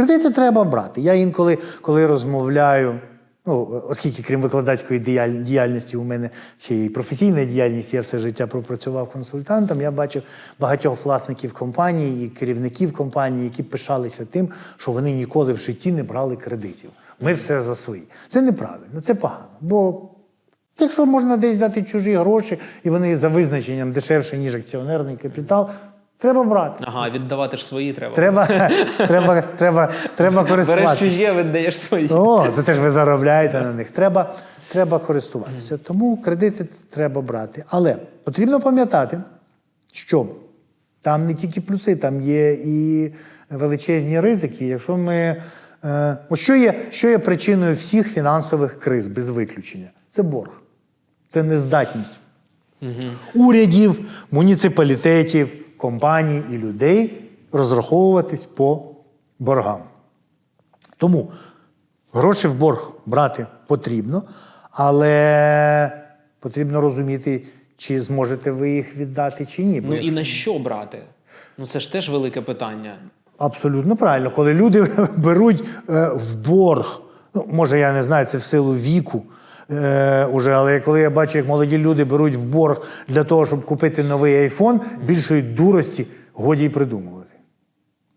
Кредити треба брати. Я інколи, коли розмовляю, ну, оскільки крім викладацької діяльності, у мене ще й професійна діяльність, я все життя пропрацював консультантом. Я бачив багатьох власників компаній і керівників компаній, які пишалися тим, що вони ніколи в житті не брали кредитів. Ми все за свої. Це неправильно, це погано. Бо Якщо можна десь взяти чужі гроші, і вони за визначенням дешевше, ніж акціонерний капітал, треба брати. Ага, віддавати ж свої треба. Треба, треба, треба, треба Береш користуватися. чужі, а віддаєш свої. О, це теж ви заробляєте на них. Треба, треба користуватися. Тому кредити треба брати. Але потрібно пам'ятати, що там не тільки плюси, там є і величезні ризики. Якщо ми. Е, що, є, що є причиною всіх фінансових криз без виключення? Це борг, це нездатність урядів, муніципалітетів, компаній і людей розраховуватись по боргам. Тому гроші в борг брати потрібно, але потрібно розуміти, чи зможете ви їх віддати, чи ні. Ну і на що брати? Ну це ж теж велике питання. Абсолютно правильно. Коли люди беруть е, в борг, ну, може, я не знаю, це в силу віку. Е, уже, але коли я бачу, як молоді люди беруть в борг для того, щоб купити новий айфон, більшої дурості годі й придумувати.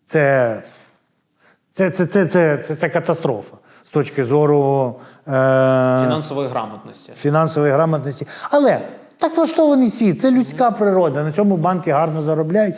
Це, це, це, це, це, це, це катастрофа з точки зору е, Фінансової грамотності. фінансової грамотності. Але так влаштований світ, це людська природа. На цьому банки гарно заробляють.